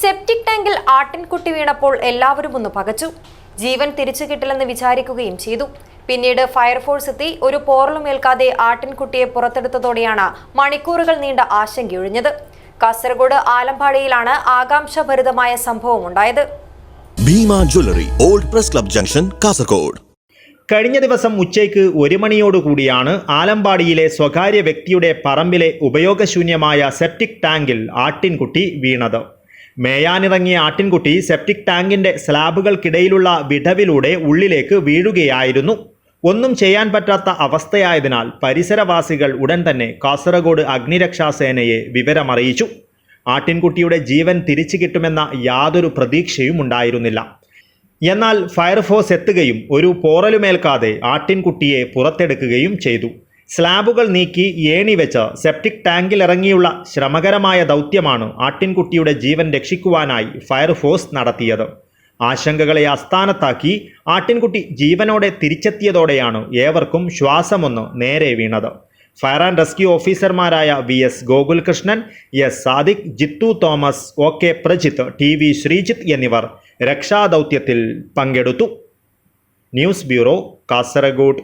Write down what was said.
Septic ടാങ്കിൽ ആട്ടിൻകുട്ടി വീണപ്പോൾ എല്ലാവരും ഒന്ന് പകച്ചു. ജീവൻ തിരിച്ചു കിട്ടില്ലെന്ന് വിചാരിക്കുകയും ചെയ്തു. പിന്നീട് ഫയർഫോഴ്സ് എത്തി ഒരു പോറലുമേൽക്കാതെ ആട്ടിൻകുട്ടിയെ പുറത്തെടുത്തതോടെയാണ് മണിക്കൂറുകൾ നീണ്ട ആശങ്കയൊഴിഞ്ഞത് കാസർഗോഡ് ആലമ്പാടിയിലാണ് ആകാംക്ഷഭരിതമായ സംഭവം ഉണ്ടായത്. Bhima jewellery old press club junction Kasaragod. കഴിഞ്ഞ ദിവസം ഉച്ചയ്ക്ക് ഒരു മണിയോടുകൂടിയാണ് ആലമ്പാടിയിലെ സ്വകാര്യ വ്യക്തിയുടെ പറമ്പിലെ ഉപയോഗശൂന്യമായ സെപ്റ്റിക് ടാങ്കിൽ ആട്ടിൻകുട്ടി വീണത്. മേയാനിറങ്ങിയ ആട്ടിൻകുട്ടി സെപ്റ്റിക് ടാങ്കിന്റെ സ്ലാബുകൾക്കിടയിലുള്ള വിടവിലൂടെ ഉള്ളിലേക്ക് വീഴുകയായിരുന്നു. ഒന്നും ചെയ്യാൻ പറ്റാത്ത അവസ്ഥയായതിനാൽ പരിസരവാസികൾ ഉടൻ തന്നെ കാസർഗോഡ് അഗ്നിരക്ഷാസേനയെ വിവരമറിയിച്ചു. ആട്ടിൻകുട്ടിയുടെ ജീവൻ തിരിച്ചു കിട്ടുമെന്ന യാതൊരു പ്രതീക്ഷയും ഉണ്ടായിരുന്നില്ല. എന്നാൽ ഫയർഫോഴ്സ് എത്തുകയും ഒരു പോറലുമേൽക്കാതെ ആട്ടിൻകുട്ടിയെ പുറത്തെടുക്കുകയും ചെയ്തു. സ്ലാബുകൾ നീക്കി ഏണി വെച്ച് സെപ്റ്റിക് ടാങ്കിൽ ഇറങ്ങിയുള്ള ശ്രമകരമായ ദൗത്യമാണ് ആട്ടിൻകുട്ടിയുടെ ജീവൻ രക്ഷിക്കുവാനായി ഫയർഫോഴ്സ് നടത്തിയത്. ആശങ്കകളെ അസ്ഥാനത്താക്കി ആട്ടിൻകുട്ടി ജീവനോടെ തിരിച്ചെത്തിയതോടെയാണ് ഏവർക്കും ശ്വാസമൊന്ന് നേരെ വീണത്. ഫയർ ആൻഡ് റെസ്ക്യൂ ഓഫീസർമാരായ V S Gokulkrishnan S Sadiq Jithu Thomas O K Prajith T V Sreejith എന്നിവർ രക്ഷാദൗത്യത്തിൽ പങ്കെടുത്തു. News bureau Kasaragod.